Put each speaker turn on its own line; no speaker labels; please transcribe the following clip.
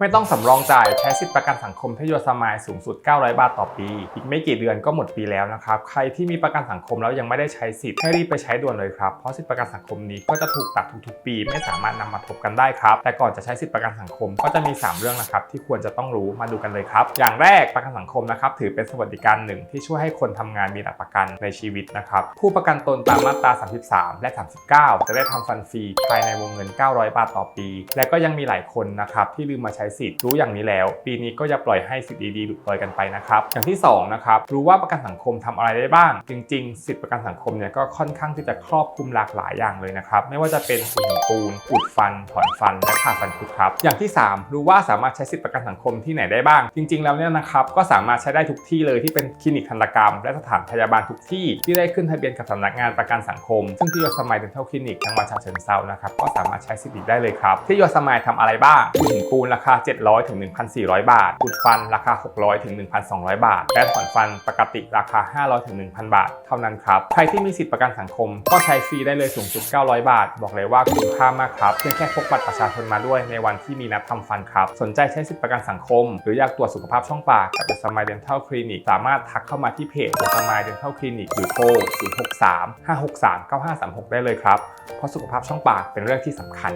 ไม่ต้องสำรองจ่ายใช้สิทธิประกันสังคมทยศมายสูงสุด 900 บาทต่อปี อีกไม่กี่เดือนก็หมดปีแล้วนะครับ ใครที่มีประกันสังคมแล้วยังไม่ได้ใช้สิทธิ์ให้รีบไปใช้ด่วนเลยครับ เพราะสิทธิประกันสังคมนี้ก็จะถูกตัดทุกๆปี ไม่สามารถนำมาทบกันได้ครับ แต่ก่อนจะใช้สิทธิประกันสังคมก็จะมี 3 เรื่องนะครับที่ควรจะต้องรู้มาดูกันเลยครับ อย่างแรกประกันสังคมนะครับถือเป็นสวัสดิการหนึ่งที่ช่วยให้คนทำงานมีหลักประกันในชีวิตนะครับ ผู้ประกันตนตามมาตรา 33 และ 39 จะได้ทำฟันฟรีภายในวงเงิน 900 บาทต่อปี และก็ยังมีหลายคนนะครับที่ลืมมาใช้สิทธิ์รู้อย่างนี้แล้ว ปีนี้ก็อย่าปล่อยให้สิทธิ์ดีๆหลุดลอยกันไปนะครับ อย่างที่สองนะครับรู้ว่าประกันสังคมทำอะไรได้บ้าง จริง ๆ สิทธิประกันสังคมเนี่ยก็ค่อนข้างที่จะครอบคลุมหลากหลายอย่างเลยนะครับไม่ว่าจะเป็นสูงปูนอุดฟัน ถอนฟันและผ่าฟันคุดครับ อย่างที่ 3 รู้ว่าสามารถใช้สิทธิประกันสังคมที่ไหนได้บ้าง จริง ๆ แล้วเนี่ยนะครับก็สามารถใช้ได้ทุกที่เลยที่เป็นคลินิกทันตกรรม และสถานพยาบาลทุกที่ที่ได้ขึ้นทะเบียนกับสำนักงานประกันสังคม ซึ่งที่ยสมัยเดนทัลคลินิกจังหวัดฉะเชิงเทรานะครับก็สามารถใช้สิทธิได้เลยครับที่ยสมัยทำอะไรบ้างหินปูนราคา700ถึง1,400 บาทอุดฟันราคา 600ถึง1,200 บาท และถอนฟันปกติราคา 500ถึง1,000 บาท เท่านั้นครับ ใครที่มีสิทธิประกันสังคม ก็ใช้ฟรีได้เลยสูงสุด 900 บาท บอกเลยว่าคุ้มค่ามากครับ เพียงแค่พกบัตรประชาชนมาด้วยในวันที่มีนัดทำฟันครับ สนใจใช้สิทธิประกันสังคม หรืออยากตรวจสุขภาพช่องปากกับ The Smile Dental Clinic สามารถทักเข้ามาที่เพจ The Smile Dental Clinic หรือโทร063 563 9536 ได้เลยครับเพราะสุขภาพช่องปากเป็นเรื่องที่สำคัญ